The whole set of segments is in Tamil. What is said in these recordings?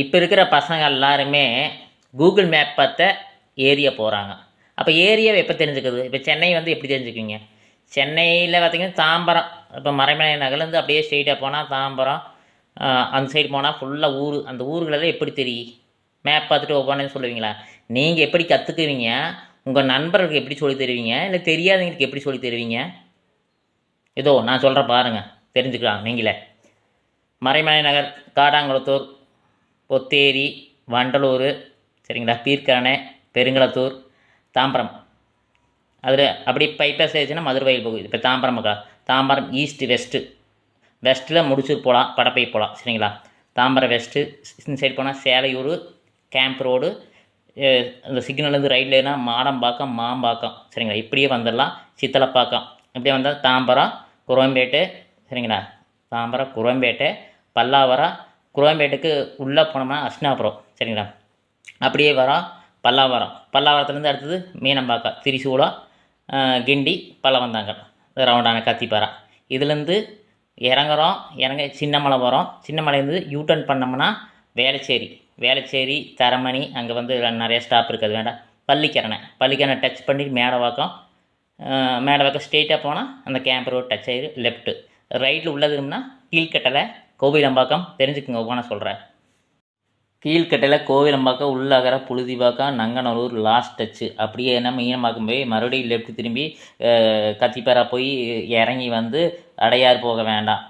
இப்போ இருக்கிற பசங்க எல்லாருமே கூகுள் மேப் பார்த்த ஏரியா போகிறாங்க அப்போ ஏரியாவை எப்போ தெரிஞ்சுக்குது? இப்போ சென்னை வந்து எப்படி தெரிஞ்சுக்குவீங்க? சென்னையில் பார்த்தீங்கன்னா தாம்பரம். இப்போ மறைமலை நகர்லேருந்து அப்படியே ஸ்ட்ரெயிட்டாக போனால் தாம்பரம் அந்த சைடு போனால் ஃபுல்லாக ஊர். அந்த ஊர்களெல்லாம் எப்படி தெரியும்? மேப் பார்த்துட்டு ஒவ்வொன்றையும் சொல்லுவீங்களா? நீங்கள் எப்படி கற்றுக்குவீங்க உங்கள் நண்பர்களுக்கு எப்படி சொல்லி தருவீங்க? இல்லை தெரியாதவங்களுக்கு எப்படி சொல்லி தருவீங்க? ஏதோ நான் சொல்கிறேன் பாருங்கள் தெரிஞ்சுக்கலாம் நீங்களே. மறைமலை நகர் காடாங்குளத்தூர் பொத்தேரி வண்டலூர் சரிங்களா? பீர்க்கரணை பெருங்களத்தூர் தாம்பரம். அதில் அப்படி பைபாஸ் ஏச்சுன்னா மதுரை வயல் போகுது. இப்போ தாம்பரம் மக்களா தாம்பரம் ஈஸ்ட் வெஸ்ட்டு வெஸ்ட்டில் முடிச்சூர் போகலாம் படப்பை போகலாம் சரிங்களா? தாம்பரம் வெஸ்ட்டு இந்த சைடு போனால் சேலையூர் கேம்ப் ரோடு இந்த சிக்னல்லேருந்து ரைட்லேனா மாடம்பாக்கம் மாம்பாக்கம் சரிங்களா? இப்படியே வந்துடலாம் சித்தலப்பாக்கம். இப்படியே வந்தால் தாம்பரம் குரம்பேட்டு சரிங்களா? தாம்பரம் குரம்பேட்டை பல்லாவரம் குரோம்பேட்டுக்கு உள்ளே போனோம்னா அஷ்னாபுரம் சரிங்களா? அப்படியே வரோம் பல்லாவரம். பல்லாவரத்துலேருந்து அடுத்தது மீனம்பாக்கம் திரிசூலம் கிண்டி கிண்டி பல்லவந்தாங்கல் ரவுண்டான கத்திப்பாறை. இதுலேருந்து இறங்குறோம் இறங்க சின்னமலை வரோம் சின்னமலையிலேருந்து யூட்டர்ன் பண்ணோம்னா வேளச்சேரி. வேளச்சேரி தரமணி அங்கே வந்து நிறைய ஸ்டாப் இருக்குது வேண்டாம். பள்ளிக்கரணை. பள்ளிக்கரணை டச் பண்ணி மேடவாக்கம் மேடவாக்கம் ஸ்ட்ரெயிட்டாக போனால் அந்த கேம்ப் ரோட் டச் ஆயிரு லெஃப்ட்டு ரைட்டில் உள்ளதுன்னா கீழ்கட்டளை கோவிலம்பாக்கம் தெரிஞ்சுக்குங்க ஒவ்வொன்றா சொல்கிறேன் கீழ்கட்டையில் கோவிலம்பாக்கம் உள்ளகர புழுதிபாக்கம் நங்கநல்லூர் லாஸ்ட் டச்சு அப்படியே என்ன மீனம்பாக்கம் போய் மறுபடியும் லெஃப்ட் திரும்பி கத்திப்பாரா போய் இறங்கி வந்து அடையார் போக வேண்டாம்.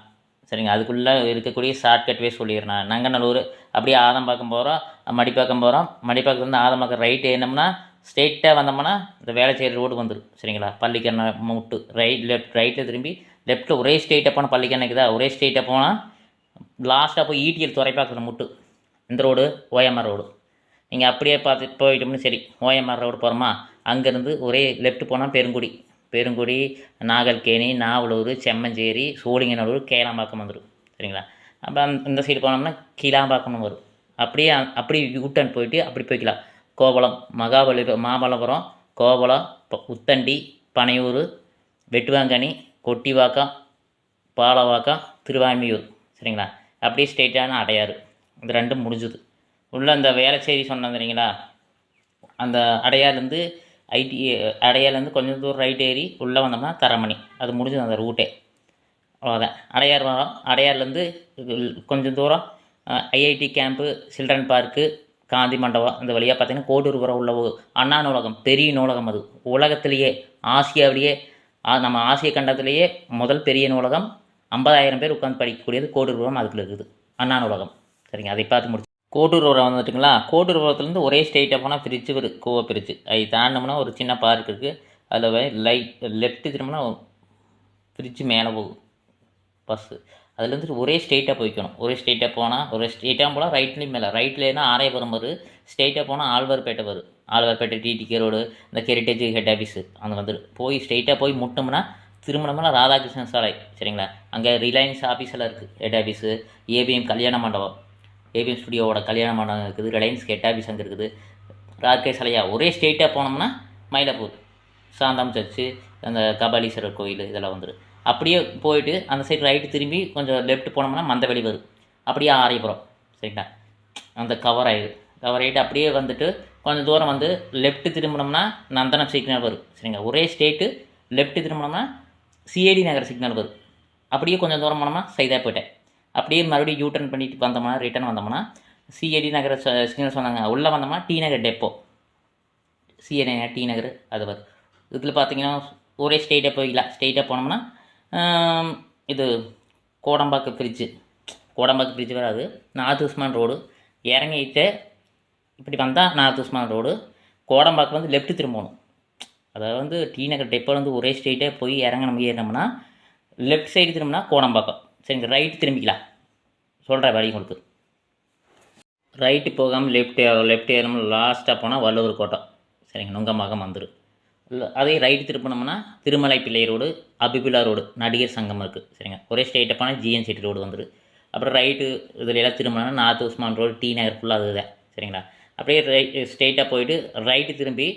சரிங்க அதுக்குள்ளே இருக்கக்கூடிய ஷார்ட்கட்வே சொல்லிடுறேன் நங்கநல்லூர் அப்படியே ஆதம்பாக்கம் போகிறோம் மடிப்பாக்கம் போகிறோம் மடிப்பாக்கத்துலேருந்து ஆதம்பாக்கம் ரைட்டு ஏறினோம்னா ஸ்ட்ரெயிட்டாக வந்தோம்னா இந்த வேளச்சேரி ரோடு வந்துடும் சரிங்களா? பள்ளிக்கரணை மூட்டு ரைட் லெஃப்ட் ரைட்டில் திரும்பி லெஃப்ட்டில் ஒரே ஸ்ட்ரெயிட்டாக போனால் பள்ளிக்கரணைக்குதா ஒரே ஸ்ட்ரெயிட்டாக போனால் லாஸ்ட்டாக போய் ஈட்டியல் துறைப்பாக்கத்தில் முட்டு. இந்த ரோடு ஓஎம்ஆர் ரோடு நீங்கள் அப்படியே பார்த்து போயிட்டோம்னு சரி ஓஎம்ஆர் ரோடு போகிறோமா அங்கேருந்து ஒரே லெஃப்ட் போனால் பெருங்குடி. பெருங்குடி நாகல்கேணி நாவலூர் செம்மஞ்சேரி சோழிங்கநல்லூர் கேளாம்பாக்கம் வந்துடும் சரிங்களா? அப்போ அந்த இந்த சைடு போனோம்னா கீழாம்பாக்கம்னு வரும். அப்படியே அ- அப்படி யூட்டன் போயிட்டு அப்படி போய்க்கலாம். கோவளம் மகாபலிபுரம் மாமல்லபுரம் கோவளம் உத்தண்டி பனையூர் வெட்டுவாங்கனி கொட்டிவாக்கம் பாலவாக்கம் திருவான்மியூர். சரிங்களா? அப்படியே ஸ்ட்ரெயிட்டான அடையாறு. இது ரெண்டும் முடிஞ்சுது. உள்ளே அந்த வேளச்சேரி சொன்னேன் தெரியுங்களா? அந்த அடையார்லேருந்து ஐடி அடையார்லேருந்து கொஞ்சம் தூரம் ரைட் ஏறி உள்ளே வந்தோம்னா தரமணி. அது முடிஞ்சது அந்த ரூட்டே அவ்வளோதான் அடையார் வரோம் அடையார்லேருந்து கொஞ்சம் தூரம் IIT camp children park Gandhi Mandapam இந்த வழியாக பார்த்தீங்கன்னா கோடூர் உள்ள அண்ணா நூலகம் பெரிய நூலகம் அது. உலகத்திலேயே ஆசியாவிலேயே நம்ம ஆசிய கண்டத்திலேயே முதல் பெரிய நூலகம் ஐம்பதாயிரம் பேர் உட்காந்து படிக்கக்கூடியது கோடூர்புரம் அதுக்குள்ள இருக்குது. அண்ணா நூலகம் சரிங்க அதை பார்த்து முடிச்சு. கோட்டூர்புரம் வந்துட்டுங்களா? கோட்டூர்புரத்துலேருந்து ஒரே ஸ்ட்ரெயிட்டாக போனால் பிரிட்ஜு வரும் கோவை பிரிட்ஜு அதை தாண்டினோம்னா ஒரு சின்ன பார்க் இருக்குது அதில் லைட் லெஃப்ட்டு திரும்பினா பிரிட்ஜு மேலே போகும். பஸ்ஸு அதுலேருந்து ஒரே ஸ்டேட்டாக போய்க்கணும். ஒரே ஸ்ட்ரெயிட்டாக போனால் ஒரே ஸ்ட்ரெயிட்டாக போனால் ரைட்லேயும் மேலே. ரைட்லேனா ஆரையபுரம் வரும் ஸ்ட்ரெயிட்டாக போனால் ஆழ்வார்பேட்டை வரும் ஆழ்வார்பேட்டை டிடிகே ரோடு இந்த ஹெரிட்டேஜ் ஹெட் ஆஃபீஸு அங்கே வந்துடும் போய் ஸ்ட்ரெயிட்டாக போய் முட்டோம்னா திருமணம்னா ராதாகிருஷ்ணன் சாலை சரிங்களா? அங்கே ரிலையன்ஸ் ஆஃபீஸ் எல்லாம் இருக்குது ஹெட் ஆஃபீஸு ஏபிஎம் கல்யாண மண்டபம். ஏபிஎம் ஸ்டுடியோவோட கல்யாண மண்டபம் இருக்குது ரிலையன்ஸ் ஹெட் ஆஃபீஸ் அங்கே இருக்குது. ராக்கே சாலையா? ஒரே ஸ்டேட்டாக போனோம்னா மயிலாப்பூர். சாந்தாம் சர்ச்சு அந்த கபாலீஸ்வரர் கோயில் இதெல்லாம் வந்துடும் அப்படியே போயிட்டு அந்த சைடு ரைட்டு திரும்பி கொஞ்சம் லெஃப்ட் போனோம்னா மந்தவெளி வரும். அப்படியே ஆரியபுரம் சரிங்களா? அந்த கவர் ஆயிடு கவர் ஆகிட்டு அப்படியே வந்துட்டு கொஞ்சம் தூரம் வந்து லெஃப்ட்டு திரும்பினோம்னா நந்தனம் சீக்கிரம் வரும் சரிங்களா? ஒரே ஸ்டேட்டு லெஃப்ட்டு திரும்பினோம்னா சிஐடி நகர் சிக்னல் வருது. அப்படியே கொஞ்சம் தூரம் போனோம்னா சைதாப்பேட்டை அப்படியே மறுபடியும் யூட்டர்ன் பண்ணிட்டு வந்தோம்னா ரிட்டர்ன் வந்தோம்னா சிஏடி நகர் சிக்னல் சொன்னாங்க. உள்ளே வந்தோம்னா டி நகர் டெப்போ சிஎன்ஏ டி நகர் அது வருது. இதில் பார்த்தீங்கன்னா ஒரே ஸ்ட்ரெயிட்டாக போய்க்கலாம் ஸ்டேட்டாக போனோம்னா இது கோடம்பாக்கு பிரிட்ஜு கோடம்பாக்கு பிரிட்ஜ் வராது. நார்த் உஸ்மான் ரோடு இறங்கிட்டு இப்படி வந்தால் நார்த் உஸ்மான் ரோடு கோடம்பாக்கு வந்து லெஃப்ட் திரும்பணும். அதாவது வந்து டி நகர் டெப்போ வந்து ஒரே ஸ்ட்ரெயிட்டாக போய் இறங்கணும் ஏறினோம்னா லெஃப்ட் சைடு திரும்பினா கோடம்பாக்கம் சரிங்க ரைட் திரும்பிக்கலாம். சொல்கிற வழி உங்களுக்கு. ரைட்டு போகாமல் லெஃப்ட் லெஃப்ட் ஏறணும் லாஸ்ட்டாக போனால் வள்ளுவர் கோட்டம். சரிங்க நுங்கமாகம் வந்துடும் அதே ரைட்டு திருப்பினோம்னா திருமலை பிள்ளை ரோடு அபிபிலா ரோடு நடிகர் சங்கம் இருக்குது சரிங்க. ஒரே ஸ்ட்ரெயிட்டாக போனால் ஜிஎன் சிட்டி ரோடு வந்துடும் அப்புறம் ரைட்டு இதில் எல்லாம் திரும்பினா north Usman road T Nagar ஃபுல்லாக அதுதான். சரிங்களா? அப்படியே ரைட் ஸ்ட்ரெயிட்டாக போயிட்டு ரைட்டு திரும்பி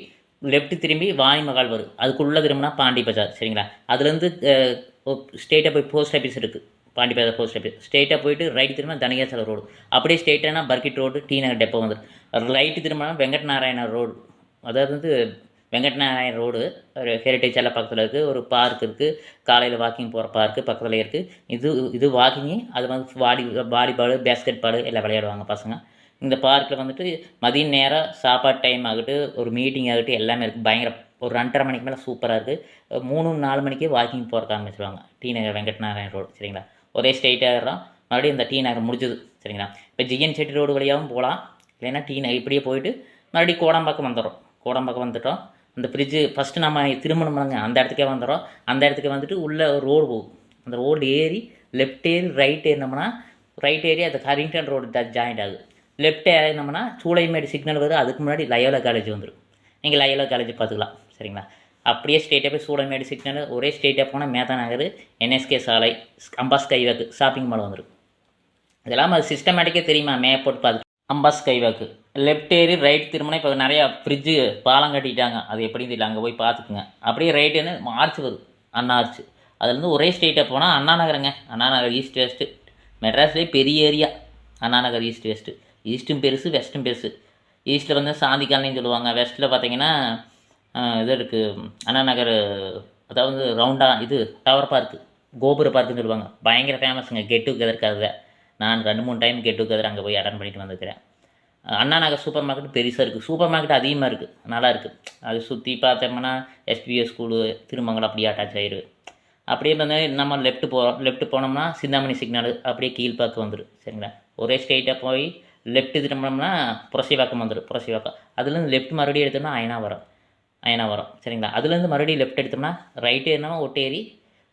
லெஃப்ட் திரும்பி வாய் மகால் வரும். அதுக்குள்ளே திரும்பினா பாண்டி பஜார் சரிங்களா? அதுலேருந்து ஸ்டேட்டாக போய் போஸ்ட் ஆஃபீஸ் இருக்குது பாண்டி பஜார் போஸ்ட் ஆஃபீஸ் ஸ்டேட்டாக போயிட்டு ரைட் திரும்ப தனியாசல ரோடு அப்படியே ஸ்ட்ரெயிட்டானா Burkit road T Nagar depot வந்துடும் ரைட்டு திரும்பினா வெங்கட் நாராயண ரோடு அதாவது வந்து வெங்கட் நாராயண ரோடு ஒரு ஹெரிட்டேஜ் எல்லாம் பக்கத்தில் இருக்குது ஒரு பார்க் இருக்குது காலையில் வாக்கிங் போகிற பார்க்கு பக்கத்தில் இருக்குது இது இது வாக்கிங்கு அது வந்து வாலி வாலிபால் பேஸ்கெட் பால் எல்லாம் விளையாடுவாங்க பசங்க. இந்த பார்க்கில் வந்துட்டு மதிய நேரம் சாப்பாடு டைம் ஆகட்டும் ஒரு மீட்டிங் ஆகட்டும் எல்லாமே இருக்குது பயங்கர ஒரு ரெண்டரை மணிக்கு மேலே சூப்பராக இருக்குது மூணு நாலு மணிக்கே வாக்கிங் போகிறக்க ஆரம்பிச்சிருவாங்க. டி நகர் வெங்கட்நாராயண ரோடு சரிங்களா? ஒரே ஸ்ட்ரெயிட்டாக இருக்கிறோம் மறுபடியும் இந்த டி நகர் முடிஞ்சது சரிங்களா? இப்போ ஜிஎன் செட்டி ரோடு வழியாகவும் போகலாம். இல்லைன்னா டி நகர் இப்படியே போயிட்டு மறுபடியும் கோடம்பாக்கம் வந்துடுறோம். கோடம்பாக்கம் வந்துட்டோம். அந்த ஃப்ரிட்ஜு ஃபஸ்ட்டு நம்ம திருமணம்லங்க அந்த இடத்துக்கே வந்துடுறோம். அந்த இடத்துக்கு வந்துட்டு உள்ளே ஒரு ரோடு போகும். அந்த ரோடு ஏறி லெஃப்ட் ஏறி ரைட் ஏறினோம்னா ரைட் ஏறி அது ஹரிங்டன் ரோடு ஜாயிண்ட் ஆகுது. லெஃப்ட் ஏறினோம்னா சூளைமேடு சிக்னல் வருது. அதுக்கு முன்னாடி லயோலா காலேஜ் வந்துடும் நீங்கள் லயோலா காலேஜ் பார்த்துக்கலாம். சரிங்களா? அப்படியே ஸ்ட்ரெயிட்டாக போய் சூளைமேடு சிக்னல் ஒரே ஸ்ட்ரெயிட்டாக போனால் மேத்தா நகர் என்எஸ்கே சாலை அம்பாஸ் கைவாக்கு ஷாப்பிங் மால் வந்துடும் இதெல்லாம் அது சிஸ்டமேட்டிக்கே தெரியுமா? மேப் போட்டு பார்த்து. அம்பாஸ் கைவாக்கு லெஃப்ட் ஏறி ரைட் திரும்பினா இப்போ நிறையா ஃப்ரிட்ஜு பாலம் கட்டிட்டாங்க. அது எப்படின்னு தெரியல. அங்கே போய் பார்த்துக்குங்க. அப்படியே ரைட் வந்து ஆர்ச் வருது அண்ணா ஆர்ச். அதுலேருந்து ஒரே ஸ்ட்ரெயிட்டாக போனால் அண்ணா நகருங்க. அண்ணா நகர் ஈஸ்ட் வெஸ்ட்டு மெட்ராஸ்லேயே பெரிய area Anna Nagar east west ஈஸ்ட்டும் பெருசு வெஸ்ட்டும் பெருசு. ஈஸ்ட்டில் வந்து சாந்தி காலனின்னு சொல்லுவாங்க வெஸ்ட்டில் பார்த்தீங்கன்னா இது இருக்குது அண்ணா நகர் அதாவது ரவுண்டா இது டவர் பார்க்கு கோபுர பார்க்குன்னு சொல்லுவாங்க. பயங்கர ஃபேமஸுங்க கெட் டுகெதர்க்காக நான் ரெண்டு மூணு டைம் கெட் டுகெதர் அங்கே போய் அட்டன் பண்ணிட்டு வந்திருக்கிறேன். அண்ணா நகர் சூப்பர் மார்க்கெட் பெருசாக இருக்குது சூப்பர் மார்க்கெட் அதிகமாக இருக்குது நல்லா இருக்குது அது சுற்றி பார்த்தோம்னா எஸ்பிஎஸ் ஸ்கூலு திருமங்கலம் அப்படியே அட்டாச் ஆயிரு. அப்படியே வந்து நம்ம லெஃப்ட் போகிறோம் லெஃப்ட் போனோம்னா சிந்தாமணி சிக்னல் அப்படியே கீழ்பாக்கு வந்துடும் சரிங்களா? ஒரே ஸ்ட்ரெயிட்டாக போய் லெஃப்ட் திரும்பினோம்னா புரசிவாக்கம் வந்துடும் புரசிவாக்கம் அதுலேருந்து லெஃப்ட் மறுபடியும் எடுத்தோம்னா அயனா வரும். அயனா வரும். சரிங்களா? அதுலேருந்து மறுபடியும் லெஃப்ட் எடுத்தோம்னா ரைட்டு ஏறினோம்னா ஒட்டேரி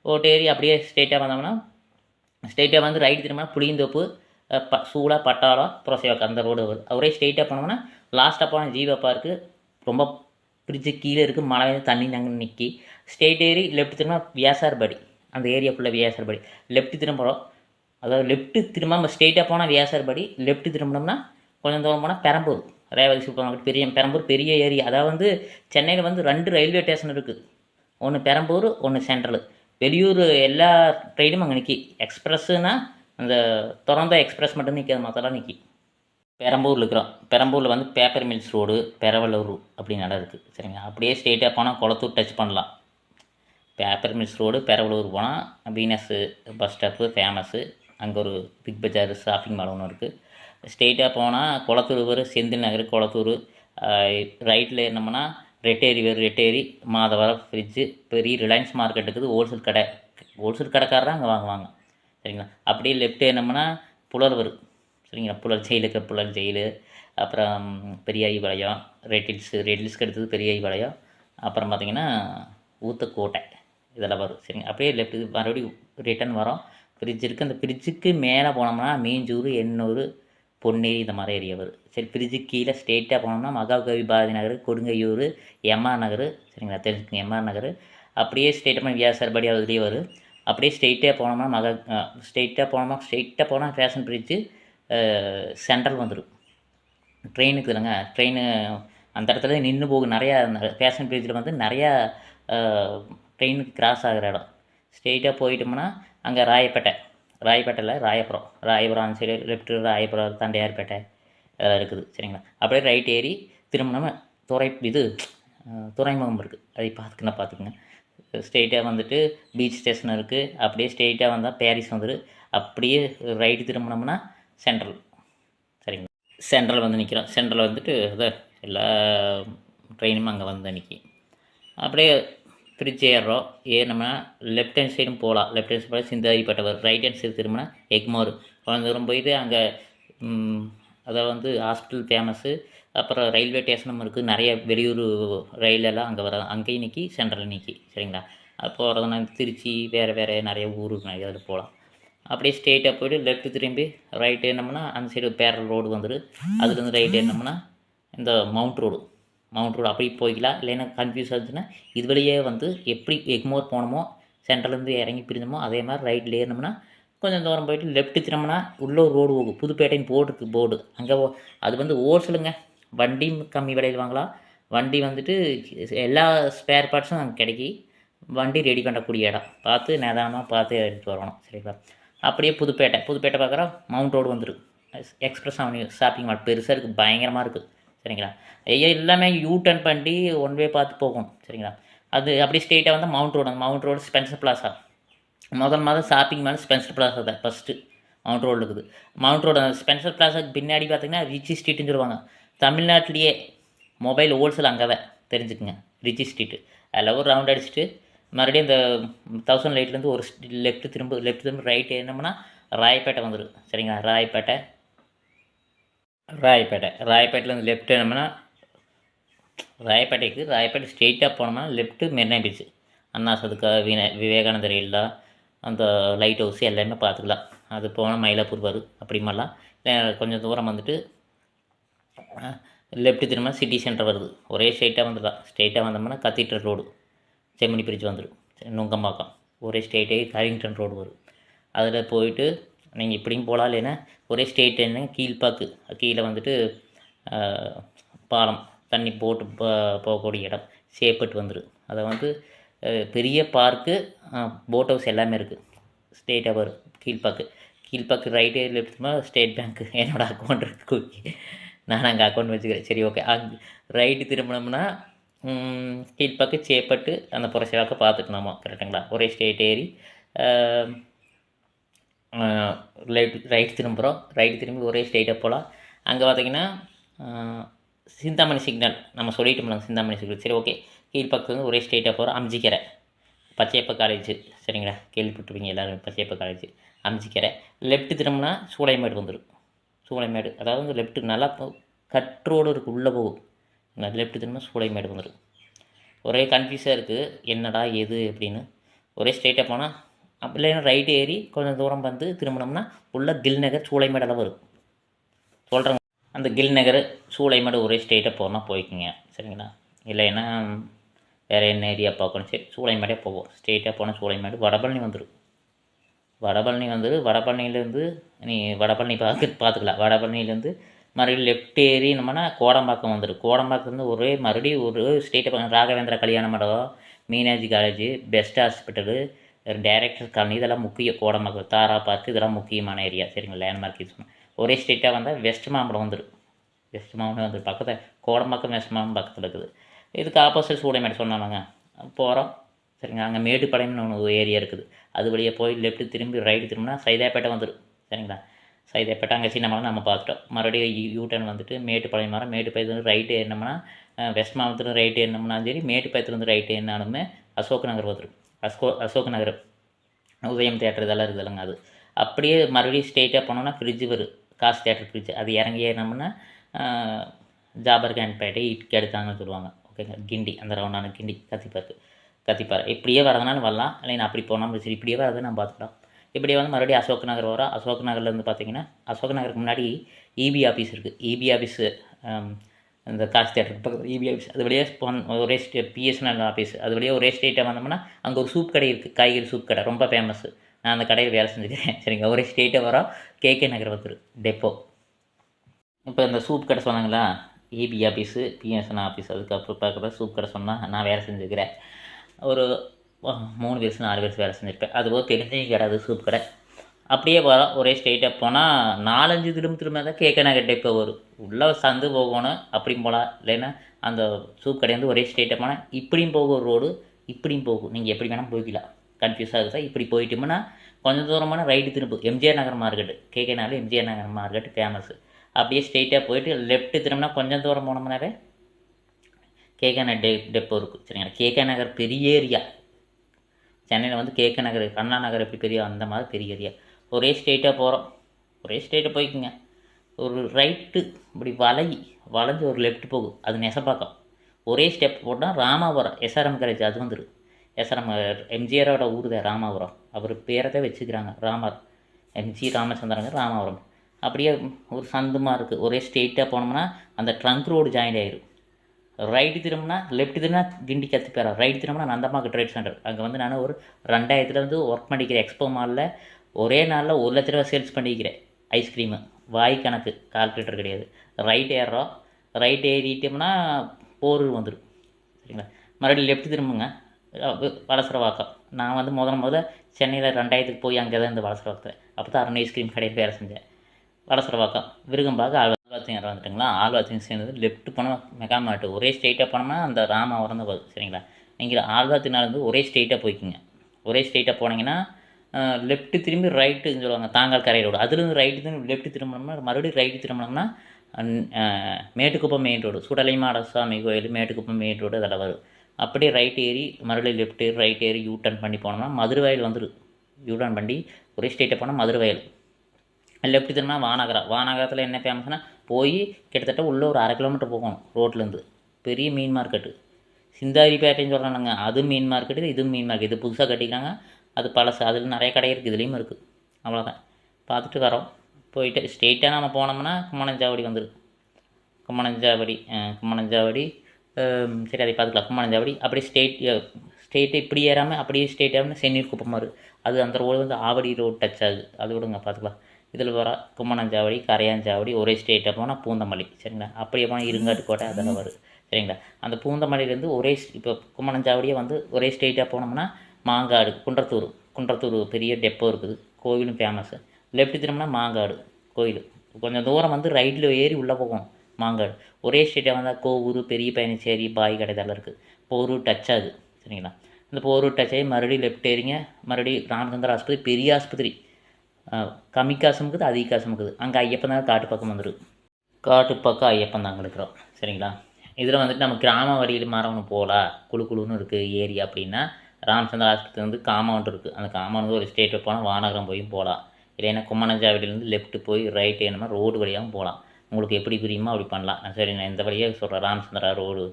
ஓட்டேரி அப்படியே ஸ்ட்ரெயிட்டாக வந்தோம்னா ஸ்ட்ரெயிட்டாக வந்து ரைட் திரும்பினா புளியந்தோப்பு ப சூளா பட்டாளம் புரசிவாக்கம் அந்த ரோடு வருது. ஒரே ஸ்ட்ரெயிட்டாக போனோம்னா லாஸ்ட்டாக போன ஜீவா பார்க்கு ரொம்ப பிரிட்ஜு கீழே இருக்குது மழை தண்ணி நாங்கள் நிற்கி ஸ்ட்ரெயிட் ஏறி லெஃப்ட் திரும்ப வியாசார்படி அந்த ஏரியாக்குள்ளே வியாசார்படி லெஃப்ட் திரும்புகிறோம் அதாவது லெஃப்ட்டு திரும்ப நம்ம ஸ்ட்ரெயிட்டாக போனால் வியாசார்படி லெஃப்ட்டு திரும்பினோம்னா கொஞ்சம் தூரம் போனால் பெரம்பூர் ரேவதி சூப்பர் மார்க்கெட் பெரிய பெரம்பூர் பெரிய ஏரியா. அதாவது வந்து சென்னையில் வந்து ரெண்டு ரயில்வே ஸ்டேஷன் இருக்குது ஒன்று பெரம்பூர் ஒன்று சென்ட்ரல் வெளியூர் எல்லா ட்ரெயினும் அங்கே நிற்கி எக்ஸ்பிரஸ்ஸுனா அந்த திறந்த எக்ஸ்பிரஸ் மட்டும் நிற்காது மற்றெல்லாம் நிற்கி பெரம்பூரில் இருக்கிறோம். பெரம்பூரில் வந்து பேப்பர் மில்ஸ் ரோடு பெரவலூர் அப்படி இடம் இருக்குது சரிங்களா? அப்படியே ஸ்ட்ரெயிட்டாக போனால் குளத்தூர் டச் பண்ணலாம். பேப்பர் மில்ஸ் ரோடு பெரவலூர் போனால் வீனஸ்ஸு பஸ் ஸ்டாப்பு ஃபேமஸ்ஸு அங்கே ஒரு பிக் பஜார் ஷாப்பிங் மால் ஒன்று இருக்குது ஸ்ட்ரெயிட்டாக போனால் குளத்தூர் வரும் செந்தில் நகர் குளத்தூர் ரைட்டில் என்னமுன்னா ரெட்டேரி வரும் ரெட்டேரி மாதவரம் ஃப்ரிட்ஜு பெரிய ரிலையன்ஸ் மார்க்கெட் இருக்குது. ஹோல்சேல் கடை ஹோல்சேல் கடைக்காரர் அங்கே வாங்குவாங்க. சரிங்களா? அப்படியே லெஃப்ட்டு என்னமுன்னா புலர் வரும் சரிங்களா? புலர் ஜெயிலுக்கு புலர் ஜெயிலு. அப்புறம் பெரிய ஹில்ஸ் ரெட் ஹில்ஸ்க்கு அடுத்தது பெரிய வளையம் அப்புறம் பார்த்திங்கன்னா ஊத்தக்கோட்டை. இதெல்லாம் வரும். சரிங்க? அப்படியே லெஃப்ட்டு மறுபடியும் ரிட்டர்ன் வரோம். ஃப்ரிட்ஜ் இருக்குது அந்த ஃப்ரிட்ஜுக்கு மேலே போனோம்னா மீஞ்சூர் எண்ணூர் பொன்னேரி இந்த மாதிரி ஏரியா வரும். சரி ஃப்ரிட்ஜுக்கு கீழே ஸ்ட்ரெயிட்டாக போனோம்னா மகாகவி பாரதி நகர் கொடுங்கையூர் எம்ஆர் நகர் சரிங்களா? தெரிஞ்சுக்கங்க எம்ஆர் நகர். அப்படியே ஸ்ட்ரெயிட்டாக போய் வியாசார்படி அதுலேயே வரும். அப்படியே ஸ்ட்ரெயிட்டாக போனோம்னா மகா ஸ்ட்ரெயிட்டாக போனோம்னா ஸ்ட்ரெயிட்டாக போனால் ஃபேஷன் பிரிட்ஜு சென்ட்ரல் வந்துடும் ட்ரெயினுக்கு இல்லைங்க. ட்ரெயின் அந்த இடத்துல நின்று போகும். நிறையா ஃபேஷன் பிரிட்ஜில் வந்து நிறையா ட்ரெயினுக்கு கிராஸ் ஆகிற இடம். ஸ்ட்ரெயிட்டாக போயிட்டோம்னா அங்கே ராயப்பேட்டை. ராயப்பேட்டையில் ராயபுரம். ராயபுரம் அந்த சைடு லெஃப்ட்டு ராயபுரம் தண்டையார்பேட்டை அதெல்லாம் இருக்குது. சரிங்களா? அப்படியே ரைட் ஏறி திரும்பினோம்னா துறை இது துறைமுகம் இருக்குது அதை பார்த்துக்கணும் பார்த்துக்குங்க. ஸ்ட்ரெயிட்டாக வந்துட்டு பீச் ஸ்டேஷன் இருக்குது அப்படியே ஸ்ட்ரெயிட்டாக வந்தால் பேரிஸ் வந்துடு அப்படியே ரைட்டு திரும்பினோம்னா சென்ட்ரல் சரிங்களா? சென்ட்ரல் வந்து நிற்கிறோம் சென்ட்ரல் வந்துட்டு அது எல்லா ட்ரெயினும் அங்கே வந்து நிற்கி அப்படியே ஃப்ரிட்ஜ் ஏறுறோம் ஏறினோம்னா லெஃப்ட் ஹேண்ட் சைடும் போகலாம் left hand side Chintadripet. Right hand side திரும்பினா எக்மோர். கொஞ்சம் தூரம் போயிட்டு அங்கே அதாவது வந்து ஹாஸ்பிட்டல் ஃபேமஸ்ஸு அப்புறம் ரயில்வே ஸ்டேஷனும் இருக்குது நிறைய வெளியூர் ரயிலெல்லாம் அங்கே வர அங்கேயும் நிற்கி சென்ட்ரல் நிற்கி சரிங்களா? அப்போ வரதுனா திருச்சி வேறு வேறு நிறைய ஊருக்கு நிறைய அதில் போகலாம் அப்படியே ஸ்ட்ரெயிட்டாக போயிட்டு லெஃப்ட் திரும்பி ரைட்டு என்னமுன்னா அந்த சைடு பேரல் ரோடு வந்துடும் அதுலேருந்து ரைட்டு என்னமுன்னா இந்த மவுண்ட் ரோடு மவுண்ட் ரோடு அப்படி போய்க்கலாம் இல்லைன்னா கன்ஃபியூஸ் ஆச்சுன்னா இது வழியே வந்து எப்படி எக்மோர் போனோமோ சென்ட்ரலேருந்து இறங்கி பிரிஞ்சோமோ அதே மாதிரி ரைட்டில் ஏறினோம்னா கொஞ்சம் தூரம் போயிட்டு லெஃப்ட் திரும்பினா உள்ளே ஒரு ரோடு போகும். புதுப்பேட்டைன்னு போர்டு இருக்குது போர்டு அங்கே அது வந்து ஓசலுங்க வண்டி கம்மி விலையில் வாங்கலாம். வண்டி வந்துட்டு எல்லா ஸ்பேர் பார்ட்ஸும் அங்கே கிடைக்கி வண்டி ரெடி பண்ணக்கூடிய இடம். பார்த்து நிதானமாக பார்த்து எடுத்து வரணும். சரிங்களா? அப்படியே புதுப்பேட்டை. புதுப்பேட்டை பார்க்குறோம் மவுண்ட் ரோடு வந்துருக்கு. எக்ஸ்பிரஸ் அவென்யூ ஷாப்பிங் மால் பெருசாக இருக்குது பயங்கரமாக இருக்குது சரிங்களா? ஐயா எல்லாமே யூ டர்ன் பண்ணி ஒன் வே பார்த்து போகணும் சரிங்களா? அது அப்படியே ஸ்ட்ரெயிட்டாக வந்து mount road mount road Spencer plaza முதல் மாதம் ஷாப்பிங் மால் ஸ்பென்சர் பிளாசா தான் ஃபஸ்ட்டு மவுண்ட் ரோடு இருக்குது. மவுண்ட் ரோடு ஸ்பென்சர் பிளாஸாக்கு பின்னாடி பார்த்தீங்கன்னா ரிச்சி ஸ்ட்ரீட்னு சொல்லுவாங்க. தமிழ்நாட்டிலேயே மொபைல் ஹோல்சேல் அங்கே தான் தெரிஞ்சுக்குங்க ரிச்சி ஸ்ட்ரீட்டு அதில் ஒரு ரவுண்ட் அடிச்சுட்டு மறுபடியும் இந்த தௌசண்ட் லைட்லேருந்து ஒரு லெஃப்ட் திரும்ப லெஃப்ட் திரும்ப ரைட்டு என்னமுன்னா ராயப்பேட்டை வந்துடும் சரிங்களா? ராயப்பேட்டை ராயப்பேட்டை. ராயப்பேட்டையிலேருந்து லெஃப்ட் என்னம்னா ராயப்பேட்டைக்கு ராயப்பேட்டை ஸ்ட்ரெயிட்டாக போனோம்னா லெஃப்ட்டு மெரினா பீச் அண்ணா சதுக்கா வீண விவேகானந்தர் இல்லா அந்த லைட் ஹவுஸ் எல்லாமே பார்த்துக்கலாம். அது போனால் மயிலாப்பூர் வரும் அப்படி மாதிரிலாம். கொஞ்சம் தூரம் வந்துட்டு லெஃப்ட்டு திரும்ப சிட்டி சென்டர் வருது. ஒரே ஸ்ட்ரெயிட்டாக வந்துடலாம். ஸ்ட்ரெயிட்டாக வந்தோம்னா கத்தீட்ரல் ரோடு செம்மணி பிரிட்ஜ் வந்துடும் நுங்கம்பாக்கம். ஒரே ஸ்ட்ரெயிட்டே கரிங்டன் ரோடு வரும். அதில் போயிட்டு நீங்கள் இப்படியும் போகலாம் இல்லைன்னா ஒரே ஸ்டேட் என்ன? கீழ்ப்பாக்கு. கீழே வந்துட்டு பாலம். தண்ணி போட்டு போகக்கூடிய இடம். சேப்பட்டு வந்துடும் அதை வந்து பெரிய பார்க்கு போட் ஹவுஸ் எல்லாமே இருக்குது ஸ்டேட் வரும் கீழ்ப்பாக்கு. கீழ்ப்பாக்கு ரைட்டு லெஃப்ட்மா ஸ்டேட் பேங்க்கு என்னோடய அக்கௌண்ட் இருக்கு. நான் அங்கே அக்கௌண்ட் வச்சுக்கிறேன். சரி ஓகே அங்கே ரைட்டு திரும்பினோம்னா கீழ்பாக்கு கீழ்ப்பாக்கு சேப்பட்டு அந்த புறசேவாக்க பார்த்துட்டு நாம கரெக்டுங்களா ஒரே ஸ்டேட் ஏறி ரைட் ரைட் திரும்புகிறோம் ரைட் திரும்பி ஒரே ஸ்ட்ரெயிட்டாக போகலாம் அங்கே பார்த்தீங்கன்னா சிந்தாமணி சிக்னல் நம்ம சொல்லிட்டோம்ல சிந்தாமணி சிக்னல் சரி ஓகே கீழ் வந்து ஒரே ஸ்ட்ரெயிட்டாக போகிறோம் அம்ஜிக்கரை பச்சையப்ப காலேஜ் சரிங்களா? கேள்விப்பட்டிருப்பீங்க எல்லோரும் பச்சையப்ப காலேஜ் அம்ஜிக்கரை லெஃப்ட் திரும்பினா சூளைமேடு வந்துடும் சூளைமேடு. அதாவது வந்து லெஃப்ட் நல்லா கற்றோடு இருக்குது உள்ளே போகும். லெஃப்ட் திரும்ப சூளைமேடு வந்துடும் ஒரே கன்ஃபியூஸாக இருக்குது என்னடா எது அப்படின்னு. ஒரே ஸ்ட்ரெயிட்டாக போனால் அப்படி இல்லைன்னா ரைட் ஏறி கொஞ்சம் தூரம் வந்து திரும்பினோம்னா உள்ள கில் நகர் சூளைமேடெல்லாம் வரும் சொல்கிறேங்க அந்த கில் நகர் சூளைமேடு ஒரே ஸ்டேட்டாக போனால் போய்க்குங்க. சரிங்களா? இல்லைன்னா வேறு என்ன ஏரியா பார்க்கணும்? சரி சூளைமேடே போவோம். ஸ்ட்ரெயிட்டாக போனால் சூளைமேடு வடபழனி வந்துடும் வடபழனி வந்துடு வடபழனிலேருந்து நீ வடபழனி பார்க்க பார்த்துக்கலாம். வடபழனிலேருந்து மறுபடியும் லெஃப்ட் ஏறி நம்மனா கோடம்பாக்கம் வந்துடும் கோடம்பாக்கத்துலேருந்து ஒரே மறுபடியும் ஒரு ஸ்டேட்டை பார்க்கணும் Raghavendra Kalyana Mandapam Meenakshi college best hospital director colony இதெல்லாம் முக்கிய கோடம்பாக்கம் தாரா பார்க் இதெல்லாம் முக்கியமான ஏரியா சரிங்களா? லேண்ட்மார்க் இது சொன்னேன் ஒரே ஸ்ட்ரெயிட்டாக வந்தால் வெஸ்ட் மாம்பலம் வந்துடும் வெஸ்ட் மாம்பலம் வந்துடும் பக்கத்தில் கோடம்பாக்கம் வெஸ்ட் மாம்பலம் பக்கத்தில் இருக்குது. இதுக்கு ஆப்போசிட் சூளைமேடு சொன்னாங்க போகிறோம் சரிங்களா? அங்கே மேட்டுப்பாளையம்னு ஒன்று ஏரியா இருக்குது. அது வழியாக போய் லெஃப்ட்டு திரும்பி ரைட்டு திரும்பினா சைதாப்பேட்டை வந்துடும் சரிங்களா? சைதாப்பேட்டை அங்கே சின்ன மரம் நம்ம பார்த்துட்டோம். மறுபடியும் யூ டர்ன் வந்துட்டு மேட்டுப்பாளையம் மரம். மேட்டுப்பாளையத்துலேருந்து ரைட்டு ஏறினோம்னா வெஸ்ட் மாவட்டத்தில் ரைட்டு ஏறினோம்னா சரி மேட்டுப்பாளையத்துலேருந்து ரைட்டு ஏறினாலுமே அசோக் நகர் வந்துடும் அசோ அசோக் நகர். உதயம் தேட்டர் இதெல்லாம் இருக்குது இல்லைங்க அது. அப்படியே மறுபடியும் ஸ்ட்ரெயிட்டாக போனோம்னா ஃப்ரிட்ஜ் வரும் காசு தேட்டர் ஃப்ரிட்ஜ் அது இறங்கி ஏறினோம்னா ஜாபர் கேன்பேட்டை இட்க்கு எடுத்தாங்கன்னு சொல்லுவாங்க. ஓகேங்க. கிண்டி அந்த ரவுண்டான கிண்டி கத்திப்பாருக்கு கத்திப்பார் இப்படியே வரதுனாலும் வரலாம். இல்லை அப்படி போனால் சரி இப்படியே வரது நம்ம பார்த்துக்கலாம். இப்படியே வந்து மறுபடியும் அசோக் நகர் வரோம். அசோக் நகர்லேருந்து பார்த்தீங்கன்னா அசோக் நகருக்கு முன்னாடி இபி ஆஃபீஸ் இருக்குது இபி ஆஃபீஸு இந்த காசு தேட்டருக்கு பக்கத்தில் இபி ஆஃபீஸ் அது வழியாக போன் ஒரே ஸ்டே பிஎஸ்என்எல் ஆஃபீஸ் அது வழியாக ஒரே ஸ்ட்ரெயிட்டாக வந்தோம்னா அங்கே ஒரு சூப் கடை இருக்குது காய்கறி சூப் கடை ரொம்ப ஃபேமஸ்ஸு நான் அந்த கடையில் வேலை செஞ்சுக்கிறேன். சரிங்க ஒரே ஸ்ட்ரெயிட்டாக வரோம். கேகே நகர் வந்துரு டெப்போ இப்போ இந்த சூப் கடை சொன்னாங்களா? இபி ஆஃபீஸு பிஎஸ்என் ஆஃபீஸ் அதுக்கப்புறம் பார்க்குறது சூப் கடை சொன்னால் நான் வேலை செஞ்சுக்கிறேன். ஒரு மூணு வருஷம் நாலு வருஷம் வேலை செஞ்சுருப்பேன். அது போக தெரிஞ்ச கடை அது சூப் கடை. அப்படியே வரோம். ஒரே ஸ்ட்ரெயிட்டாக போனால் நாலஞ்சு திரும்ப திரும்ப தான் கேட்க நகர் டெப்போ வரும். உள்ளே சந்து போகணும் அப்படியும் போகலாம் இல்லைன்னா அந்த சூப் கடை ஒரே ஸ்ட்ரெயிட்டாக போனால் இப்படியும் போகும் ஒரு ரோடு இப்படியும் போகும். நீங்கள் எப்படி வேணால் போய்க்கலாம். கன்ஃபியூஸாக சார் இப்படி போயிட்டோம்னா கொஞ்சம் தூரமான ரைட்டு திரும்பு MGR Nagar market. KK Nagar MGR Nagar market famous அப்படியே ஸ்ட்ரெயிட்டாக போயிட்டு லெஃப்ட்டு திரும்பினா கொஞ்சம் தூரம் போனோம்னாவே கேகே நகர் டெ டெப்போ இருக்குது சரிங்களா? கேகே நகர் பெரிய ஏரியா சென்னையில் வந்து கேகே நகர் அண்ணா நகர் எப்படி பெரிய அந்த மாதிரி பெரிய ஏரியா ஒரே ஸ்ட்ரெயிட்டாக போகிறோம் ஒரே ஸ்ட்ரெயிட்டாக போய்க்குங்க. ஒரு ரைட்டு இப்படி வளை வளைஞ்சு ஒரு லெஃப்ட் போகும் அது நெசப்பாக்கம். ஒரே ஸ்டெப் போட்டால் ராமாபுரம் எஸ்ஆர்எம் காலேஜ் அது வந்துடும் எஸ்ஆர்எம் எம்ஜிஆரோட ஊர் தான் ராமாபுரம். அவர் பேரை தான் வச்சுக்கிறாங்க ராமர் எம்ஜி ராமச்சந்திரங்க ராமாபுரம். அப்படியே ஒரு சந்தமாக இருக்குது ஒரே ஸ்ட்ரெயிட்டாக போனோம்னா அந்த ட்ரங்க் ரோடு ஜாயின் ஆயிரும். ரைட்டு திரும்பினா லெஃப்ட் திரும்பினா கிண்டி கத்திப்பேரா ரைட் திரும்பினா நந்தம்மாக்கு ட்ரேட் சென்டர் அங்கே வந்து நான் ஒரு ரெண்டாயிரத்துலேருந்து ஒர்க் பண்ணிக்கிறேன் எக்ஸ்போ மாலில் ஒரே நாளில் ஒரு லட்ச ரூபா சேல்ஸ் பண்ணிக்கிறேன். ஐஸ்கிரீமு வாய் கணக்கு கால்குலேட்டர் கிடையாது. ரைட் ஏறுறோம் ரைட் ஏறிட்டோம்னா போர் வந்துடும் சரிங்களா? மறுபடியும் லெஃப்ட் திரும்புங்க. அஹ் வலசர வாக்கம். நான் வந்து முதல்ல முதல்ல சென்னையில் ரெண்டாயிரத்துக்கு போய் அங்கே தான் இந்த வளசரவாக்கத்தில் அப்போ தான் அருண் ஐஸ்கிரீம் கடையில் வேலை செஞ்சேன். வளசரவாக்கம் விருகம்பாக்க ஆழ்வாத்திங்கர் வந்துட்டுங்களா? ஆழ்வாத்தியம் சேர்ந்தது. லெஃப்ட் போனால் மெகாமாட்டு ஒரே ஸ்ட்ரெயிட்டாக போனோம்னா அந்த ராமாவரம் தான் வருது சரிங்களா? நீங்கள் ஆழ்வாத்தினால வந்து ஒரே ஸ்ட்ரெயிட்டாக போய்க்குங்க. ஒரே ஸ்ட்ரெயிட்டாக போனீங்கன்னா லெஃப்ட்டு திரும்பி ரைட்டுன்னு சொல்லுவாங்க தாங்கால் கரை ரோடு. அதுலேருந்து ரைட்டு திரும்பி லெஃப்ட் திரும்பினோம்னா மறுபடியும் ரைட்டு திரும்பினோம்னா மேட்டுக்குப்பம் மெயின் ரோடு சுடலை மாடசாமி கோயில் மேட்டுக்குப்பம் மெயின் ரோடு அதில் வரும். அப்படியே ரைட் ஏறி மறுபடியும் லெஃப்ட் ஏறி ரைட் ஏறி யூ டர்ன் பண்ணி போனோம்னா மதுரை வயல் வந்துடும் யூ டர்ன் பண்ணி ஒரே ஸ்டேட்டை போனால் மதுரை வயல். லெஃப்ட் திரும்பினா வானகரா. வானகரத்தில் என்ன ஃபேமஸ்னா போய் கிட்டத்தட்ட உள்ளே ஒரு அரை கிலோமீட்டர் போகணும் ரோட்லேருந்து பெரிய மீன் மார்க்கெட்டு சிந்தாரி பேட்டைன்னு சொல்கிறானுங்க அது மீன் மார்க்கெட்டு இது மீன் மார்க்கெட் இது புதுசாக கட்டிக்கிறாங்க அது பழசு அதில் நிறைய கடை இருக்குது இதுலேயும் இருக்குது அவ்வளோதான் பார்த்துட்டு வரோம். போயிட்டு ஸ்ட்ரெயிட்டாக நம்ம போனோம்னா கும்மணஞ்சாவடி வந்துடும் கும்மணஞ்சாவடி கும்மணஞ்சாவடி சரி அதை பார்த்துக்கலாம். கும்மணஞ்சாவடி அப்படியே ஸ்டேட் ஸ்டேட்டு இப்படி ஏறாமல் அப்படியே ஸ்டேட் ஏறாமல் சென்னீர் குப்பம் வரும் அது அந்த ரோடு வந்து ஆவடி ரோடு டச் ஆகுது. அது விடுங்க பார்த்துக்கலாம். இதில் வர கும்மணஞ்சாவடி கரையாஞ்சாவடி ஒரே ஸ்டேட்டாக போனால் பூந்தமல்லி. சரிங்களா? அப்படியே போனால் இருங்காட்டுக்கோட்டை அதெல்லாம் வரும் சரிங்களா? அந்த பூந்தமல்லியிலேருந்து ஒரே இப்போ கும்மணஞ்சாவடியே வந்து ஒரே ஸ்டேட்டாக போனோம்னா மாங்காடு குன்றத்தூர். குன்றத்தூர் பெரிய டெப்போ இருக்குது. கோவிலும் ஃபேமஸு லெஃப்ட் திரும்பினா மாங்காடு கோயில். கொஞ்சம் தூரம் வந்து ரைட்டில் ஏறி உள்ளே போகும் மாங்காடு. ஒரே ஸ்ட்ரீட்டாக வந்தால் கோவூர் பெரிய பயணிச்சேரி பாய் கடை இதெல்லாம் இருக்குது போரூர் டச் ஆகுது சரிங்களா? இந்த போரூர் டச் ஆகி மறுபடியும் லெஃப்ட் ஏறிங்க. மறுபடியும் ராமச்சந்திர ஆஸ்பத்திரி பெரிய ஆஸ்பத்திரி. கம்மி காசும் இருக்குது அதிக காசும் இருக்குது. அங்கே ஐயப்பன் தான் காட்டு பக்கம் வந்துடும் காட்டு பக்கம் ஐயப்பன் தான் இருக்கிறோம். சரிங்களா? இதில் வந்துட்டு நம்ம கிராம வழியில் மரம் போகலாம். குழு குழுன்னு இருக்குது ஏரி அப்படின்னா ராமச்சந்திர ஆஸ்பத்திரிலேருந்து காமௌண்ட் காம்பவுண்ட் இருக்குது அந்த காம்பவுண்ட் ஒரு ஸ்டேட்டு போனால் வானகரம் போய் போகலாம் இல்லைன்னா கும்மனஞ்சாவடியிலேருந்து லெஃப்ட் போய் ரைட் என்னமோ ரோடு வழியாகவும் போகலாம் உங்களுக்கு எப்படி பிரியுமோ அப்படி பண்ணலாம். நான் சரி நான் இந்த வழியாக சொல்கிறேன் ராமச்சந்திரா ரோடு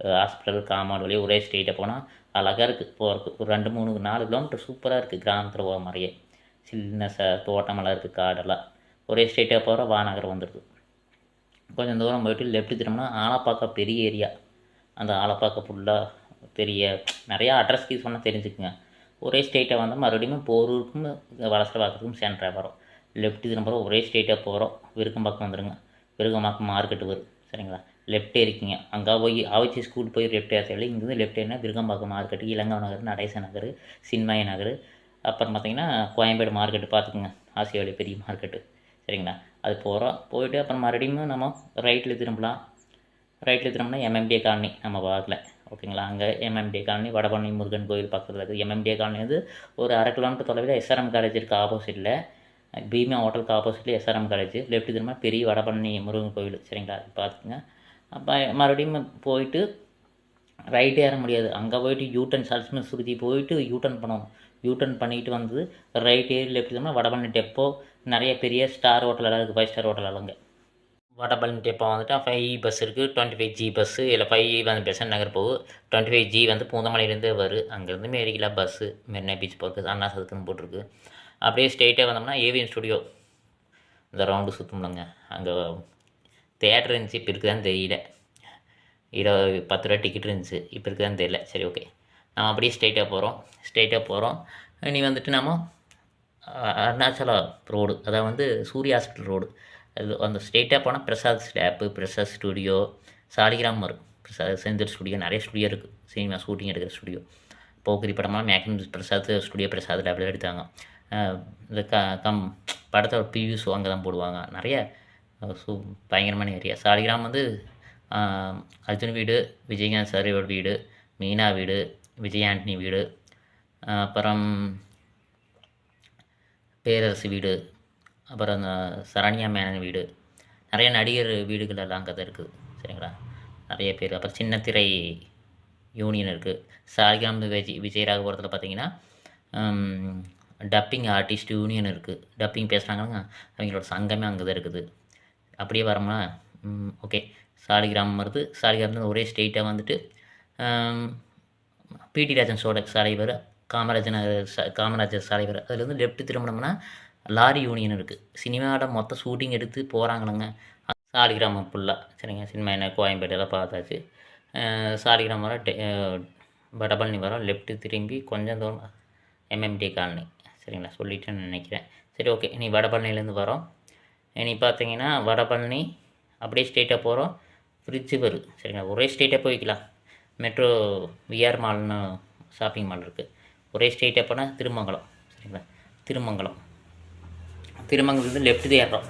ஹாஸ்பிட்டல் காம்பவுண்ட் வழியாக ஒரே ஸ்ட்ரெயிட்டாக போனால் அழகாக இருக்குது போகிறதுக்கு ஒரு ரெண்டு மூணு நாலு கிலோமீட்டர் சூப்பராக இருக்குது கிராமத்தில் போகிற மாதிரியே. சின்ன ச தோட்டமெல்லாம் இருக்குது காடெல்லாம். ஒரே ஸ்ட்ரெயிட்டாக போகிற வானகரம் வந்துடுது கொஞ்சம் தூரம் போயிட்டு லெஃப்ட் திரும்பினா ஆலப்பாக்கம் பெரிய ஏரியா அந்த ஆலப்பாக்கம் ஃபுல்லாக பெரிய நிறையா அட்ரஸ் கீஸ் சொன்னால் தெரிஞ்சுக்குங்க. ஒரே ஸ்டேட்டாக வந்தால் மறுபடியும் போரூருக்கும் வளசரவாக்கத்துக்கும் சென்டராக வரும் லெஃப்ட் திரும்ப ஒரே ஸ்டேட்டாக போகிறோம் விருக்கம்பாக்கம் வந்துடுங்க விருக்கம்பாக்கம் மார்க்கெட்டு வரும். சரிங்களா? லெஃப்டே இருக்கீங்க. அங்கே போய் ஆவச்சி ஸ்கூல் போய் லெஃப்டே ஏற்ற இங்கேருந்து லெஃப்ட் ஏறினா விருக்கம்பாக்கம் மார்க்கெட்டு இளங்கா நகர் நடேச நகர் சின்மய நகர் அப்புறம் பார்த்தீங்கன்னா கோயம்பேடு மார்க்கெட்டு பார்த்துக்குங்க ஆசியாவிலே பெரிய மார்க்கெட்டு சரிங்களா? அது போகிறோம் போயிட்டு அப்புறம் மறுபடியும் நம்ம ரைட்டில் திரும்பலாம். ரைட்டில் திரும்பினா எம்எம்டிஏ காலனி நம்ம பார்க்கல ஓகேங்களா? அங்கே எம்எம்டிஏ காலனி வடபழனி முருகன் கோயில் பக்கத்தில் இருக்குது எம்எம்டிஏ காலனி வந்து ஒரு அரை கிலோமீட்டர் தொலைவில் எஸ்ஆர்எம் காலேஜ் இருக்குது ஆப்போசிட்டில் பீமா ஹோட்டலுக்கு ஆப்போசிட்டில் எஸ்ஆர்எம் காலேஜ் லெஃப்ட் திரும்ப பெரிய வடபழனி முருகன் கோயில். சரிங்களா? அது பார்த்துக்குங்க. அப்போ மறுபடியும் போயிட்டு ரைட் ஏற முடியாது. அங்கே போயிட்டு யூட்டன் சல்ஸ்மில் சுருதி போயிட்டு யூட்டன் பண்ணுவோம். யூட்டன் பண்ணிட்டு வந்து ரைட் ஏறி லெஃப்ட் திரும்ப வடபழனி டெப்போ நிறைய பெரிய ஸ்டார் ஹோட்டலெல்லாம் இருக்குது ஃபைவ் ஸ்டார் ஹோட்டல் அங்கே வடபழனி டெப்போ வந்துட்டு ஃபைவ் பஸ் இருக்குது டுவெண்ட்டி ஃபைவ் ஜி பஸ்ஸு இல்லை ஃபைவ் வந்து பெசன்ட் நகர் போகும் டுவெண்ட்டி ஃபைவ் ஜி வந்து பூந்தமலையிலேருந்து வரும் அங்கேருந்து மேரிக்கலா பஸ்ஸு மெரினா பீச் போகிறது அண்ணா சதுக்குன்னு போட்டிருக்கு. அப்படியே ஸ்ட்ரெயிட்டாக வந்தோம்னா ஏவிஎன் ஸ்டுடியோ இந்த ரவுண்டு சுற்றணுங்க அங்கே தேட்டர் இருந்துச்சு இப்போ இருக்குதான்னு தெரியல. இருபது பத்து ரூபா டிக்கெட் இருந்துச்சு இப்போ இருக்குதான்னு தெரியல. சரி ஓகே நம்ம அப்படியே ஸ்ட்ரெயிட்டாக போகிறோம் ஸ்ட்ரெயிட்டாக போகிறோம் இனி வந்துட்டு நம்ம அருணாச்சலம் ரோடு அதாவது வந்து சூரிய ஹாஸ்பிட்டல் ரோடு அந்த ஸ்ட்ரெயிட்டாக போனால் பிரசாத் ஸ்டாப்பு பிரசாத் ஸ்டுடியோ சாலிகிராம் வரும் பிரசாத் செந்தில் ஸ்டுடியோ நிறைய ஸ்டுடியோ இருக்குது சினிமா ஷூட்டிங் எடுக்கிற ஸ்டுடியோ போக்குரி படமாக மேக்ஸிமம் பிரசாத் ஸ்டுடியோ பிரசாத் லேபில் எடுத்தாங்க. இந்த க கம் படத்தோட பிவி ஷோ அங்கே தான் போடுவாங்க. நிறைய ஸோ பயங்கரமான ஏரியா சாலிகிராம் வந்து அர்ஜுன் வீடு விஜயகாந்த் சாரியோட வீடு மீனா வீடு விஜய் ஆண்டனி வீடு அப்புறம் பேரரசு வீடு அப்புறம் அந்த சரண்யா மேனன் வீடு. நிறைய நடிகர் வீடுகள் எல்லாம் அங்கே தான் இருக்குது சரிங்களா? நிறைய பேர். அப்புறம் சின்னத்திரை யூனியன் இருக்குது சாலிகிராம் விஜய் விஜய் ராகபுரத்தில் பார்த்தீங்கன்னா டப்பிங் ஆர்டிஸ்ட் யூனியன் இருக்குது டப்பிங் பேசுகிறாங்க அவங்களோட சங்கமே அங்கே தான் இருக்குது. அப்படியே வரோம்னா ஓகே சாலிகிராமம் வருது. சாலிகிராமத்தில் ஒரே ஸ்டேட்டாக வந்துட்டு பிடி ராஜன் சோட சாலை வரும் காமராஜர் நகர் ச- காமராஜர் சாலை வரும் அதில் வந்து லெஃப்ட் திரும்பினோம்னா லாரி யூனியன் இருக்குது சினிமாவோட மொத்த ஷூட்டிங் எடுத்து போகிறாங்களங்க சாலிகிராமம் ஃபுல்லாக சரிங்க சினிமா என்ன கோயம்பேட்டையெல்லாம் பார்த்தாச்சு. சாலிகிராமம் வர டெ- வடபழனி வரோம். லெஃப்ட்டு திரும்பி கொஞ்சம் தூரம் எம்எம்டி காலனி. சரிங்களா சொல்லிட்டேன்னு நினைக்கிறேன். சரி ஓகே இனி வடபழனிலேருந்து வரோம். இனி பார்த்தீங்கன்னா வடபழனி அப்படியே ஸ்ட்ரெயிட்டாக போகிறோம் ஃப்ரிட்ஜு வரும் சரிங்களா ஒரே ஸ்ட்ரெயிட்டாக போய்க்கலாம். மெட்ரோ விஆர் மால்னு ஷாப்பிங் மால் இருக்குது ஒரே ஸ்ட்ரெயிட்டாக போனால் திருமங்கலம். சரிங்களா திருமங்கலம். திருமங்கலத்துலேருந்து லெஃப்ட் தேடுறோம்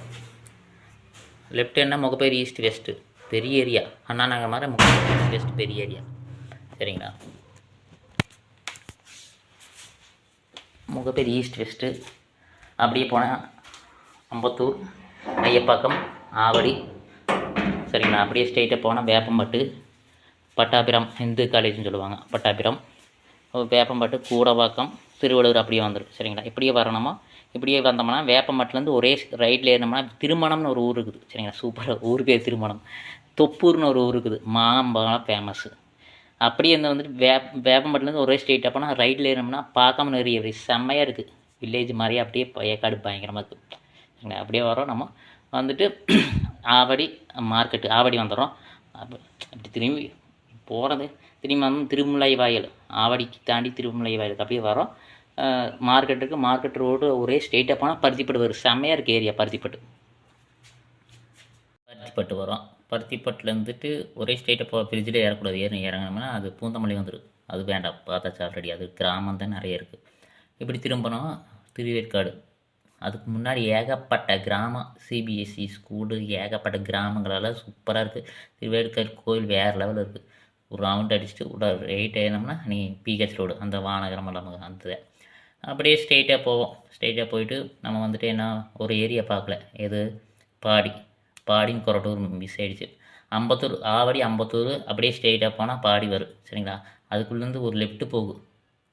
லெஃப்ட் என்ன? முகப்பேர் ஈஸ்ட் வெஸ்ட்டு பெரிய ஏரியா அண்ணா நாங்கள் மாதிரி முகப்பேர் ஈஸ்ட் வெஸ்ட் பெரிய ஏரியா சரிங்களா? முகப்பேர் ஈஸ்ட் வெஸ்ட்டு அப்படியே போனால் அம்பத்தூர் ஐயப்பாக்கம் ஆவடி. சரிங்களா? அப்படியே ஸ்ட்ரெயிட்டாக போனால் வேப்பம்பட்டு பட்டாபிரம் இந்து காலேஜ்னு சொல்லுவாங்க. பட்டாபிரம். வேப்பம்பட்டு கூடவாக்கம் திருவள்ளூர் அப்படியே வந்துடும் சரிங்களா? இப்படியே வரணுமா? இப்படியே வந்தோம்னா வேப்பமட்டிலேருந்து ஒரே ரைட்டில் ஏறினோம்னா திருமணம்னு ஒரு ஊர் இருக்குது. சரிங்களா? சூப்பராக ஊர் பேர் திருமணம். தொப்பூர்னு ஒரு ஊர் இருக்குது. மாம்பழம் ஃபேமஸ்ஸு அப்படியே வந்துட்டு வே வேப்பம்பட்டிலேருந்து ஒரே ஸ்டேட் அப்போனா ரைட்டில் ஏறினோம்னா பார்க்காம நிறைய செம்மையாக இருக்குது வில்லேஜ் மாதிரியே அப்படியே ஏற்காடு பயங்கரமாக இருக்குது சரிங்களா? அப்படியே வரோம் நம்ம. வந்துட்டு ஆவடி மார்க்கெட்டு ஆவடி வந்துடுறோம். அப்படி திரும்பி போகிறது திரும்பி வந்து திருமலை வாயல். ஆவடிக்கு தாண்டி திருமலை வாயலுக்கு அப்படியே வரோம் மார்க்கெட்டுக்கு மார்க்கெட் ரோடு ஒரே ஸ்ட்ரெயிட்டாக போனால் பருத்திப்பட்டு வரும். செம்மையாக இருக்குது ஏரியா பருத்திப்பட்டு. பருத்திப்பட்டு வரும். பருத்திப்பட்டில் இருந்துட்டு ஒரே ஸ்ட்ரெயிட்டாக போ ஃப்ரிட்ஜில் ஏறக்கூடாது. ஏறி இறங்கினோம்னா அது பூந்தமல்லி வந்துடும் அது வேண்டாம். பார்த்தாச்சு ஆல்ரெடி அது கிராமம் தான் நிறைய இருக்குது இப்படி திரும்பணும் திருவேற்காடு. அதுக்கு முன்னாடி ஏகப்பட்ட கிராமம். சிபிஎஸ்சி ஸ்கூலு ஏகப்பட்ட கிராமங்களெல்லாம் சூப்பராக இருக்குது திருவேற்காடு கோயில் வேறு லெவலில் இருக்குது ஒரு ரவுண்ட் அடிச்சுட்டு உள்ள ரைட் ஏறினோம்னா நீ பிஹெச் ரோடு அந்த வானகரம் இல்லாமல் அந்த அப்படியே ஸ்ட்ரெயிட்டாக போவோம். ஸ்ட்ரெயிட்டாக போயிட்டு நம்ம வந்துட்டு என்ன ஒரு ஏரியா பார்க்கல. எது? பாடி. பாடின்னு கொரட்டூர் மிஸ் ஆகிடுச்சு அம்பத்தூர் ஆவடி அம்பத்தூர் அப்படியே ஸ்ட்ரெயிட்டாக போனால் பாடி வரும். சரிங்களா? அதுக்குள்ளேருந்து ஒரு லெஃப்ட்டு போகும்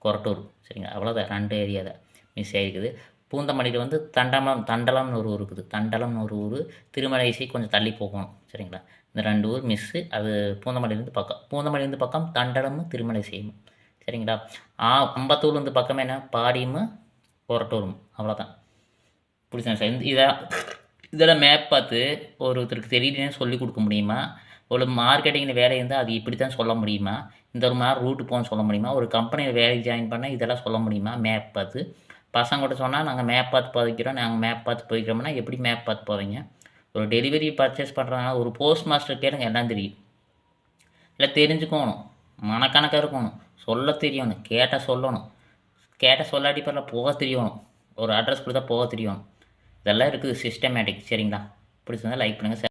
கொரட்டூர். சரிங்களா? அவ்வளோதான் ரெண்டு ஏரியா தான் மிஸ் ஆகிருக்குது பூந்தமல்லியில் வந்து தண்டலம் தண்டலம்னு ஒரு ஊர் இருக்குது. தண்டலம்னு ஒரு ஊர் திருமலைசி கொஞ்சம் தள்ளி போகணும். சரிங்களா? இந்த ரெண்டு ஊர் மிஸ்ஸு அது பூந்தமல்லியிலேருந்து பக்கம். பூந்தமல்லியிலேருந்து பக்கம் தண்டலமும் திருமலை செய்யணும் சரிங்களா? ஆ அம்பத்தூர்லேருந்து பக்கமே என்ன? பாடியும் கொரட்டூரும் அவ்வளோதான் பிடிச்சா சார்? இந்த இதை இதெல்லாம் மேப் பார்த்து ஒருத்தருக்கு தெரியலன்னு சொல்லி கொடுக்க முடியுமா? ஒரு மார்க்கெட்டிங்கில் வேலை இருந்தால் அது இப்படி தான் சொல்ல முடியுமா? இந்த ஒரு மாதிரி ரூட்டு போகணும்னு சொல்ல முடியுமா? ஒரு கம்பெனியில் வேலைக்கு ஜாயின் பண்ணால் இதெல்லாம் சொல்ல முடியுமா? மேப் பார்த்து. பசங்க கூட சொன்னால் நாங்கள் மேப் பார்த்து போதைக்கிறோம் நாங்கள் மேப் பார்த்து போய்க்கிறோம்னா எப்படி மேப் பார்த்து போவீங்க? ஒரு டெலிவரி பர்ச்சேஸ் பண்ணுறாங்கன்னா ஒரு போஸ்ட் மாஸ்டர் கேளுங்க எல்லாம் தெரியும். இல்லை தெரிஞ்சுக்கோணும். மனக்கணக்காக இருக்கணும். சொல்ல தெரியணும். கேட்டால் சொல்லணும். கேட்டால் சொல்லாட்டி பரல போக தெரியணும். ஒரு அட்ரஸ் கொடுத்தா போக தெரியணும். இதெல்லாம் இருக்குது சிஸ்டமேட்டிக் சரிங்களா? பிடிச்சிருந்தா லைக் பண்ணுங்கள்